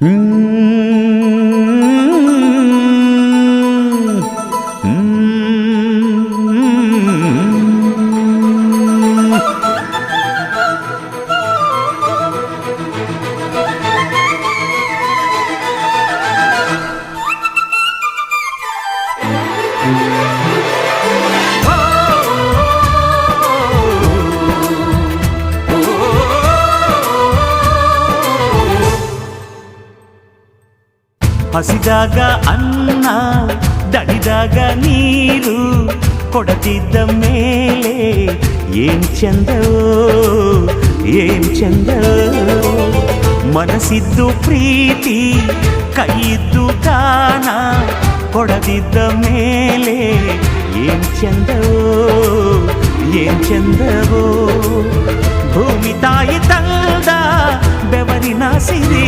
Hmm. ಹಸಿದಾಗ ಅನ್ನ ದಣಿದಾಗ ನೀರು ಕೊಡದಿದ್ದ ಮೇಲೆ ಏನ್ ಚಂದವೋ ಏನ್ ಚಂದವೋ ಮನಸ್ಸಿದ್ದು ಪ್ರೀತಿ ಕೈಯಿದ್ದು ದಾನ ಕೊಡದಿದ್ದ ಮೇಲೆ ಏನ್ ಚಂದವೋ ಏನ್ ಚಂದವೋ ಭೂಮಿ ತಾಯಿ ತಂದ ಬೆವರಿನ ಸಿರಿ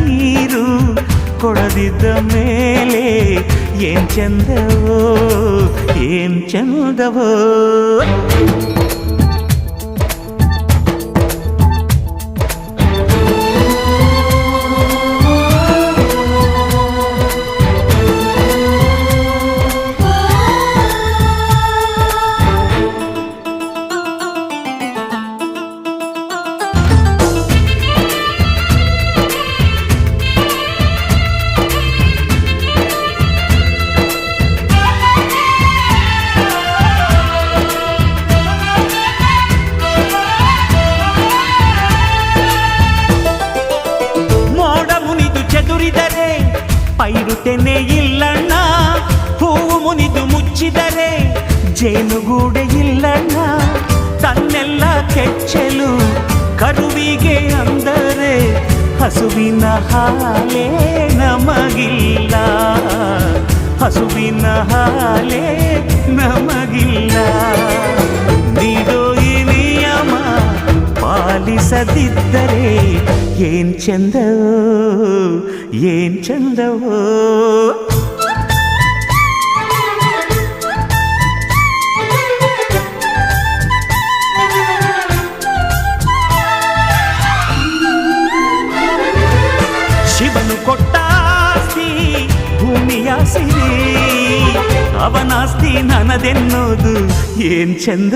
ಕೊಡದಿದ್ದ ಮೇಲೆ ಏನ್ ಚಂದವೋ ಏನ್ ಚಂದವೋ ಜೇನುಗೂಡೆ ಇಲ್ಲಣ್ಣ. ತನ್ನೆಲ್ಲ ಕೆಚ್ಚಲು ಕರುವಿಗೆ ಅಂದರೆ ಹಸುವಿನ ಹಾಲೆ ನಮಗಿಲ್ಲ. ಹಸುವಿನ ಹಾಲೆ ನಮಗಿಲ್ಲ. ನೀಡೋ ನಿಯಮ ಪಾಲಿಸದಿದ್ದರೆ ಏನ್ ಚಂದವೋ ಏನ್ ಚಂದವೋ. ಭೂಮಿಯ ಸಿರಿ ಅವನಾಸ್ತಿ ನನದೆನ್ನೋದು ಏನ್ ಚಂದ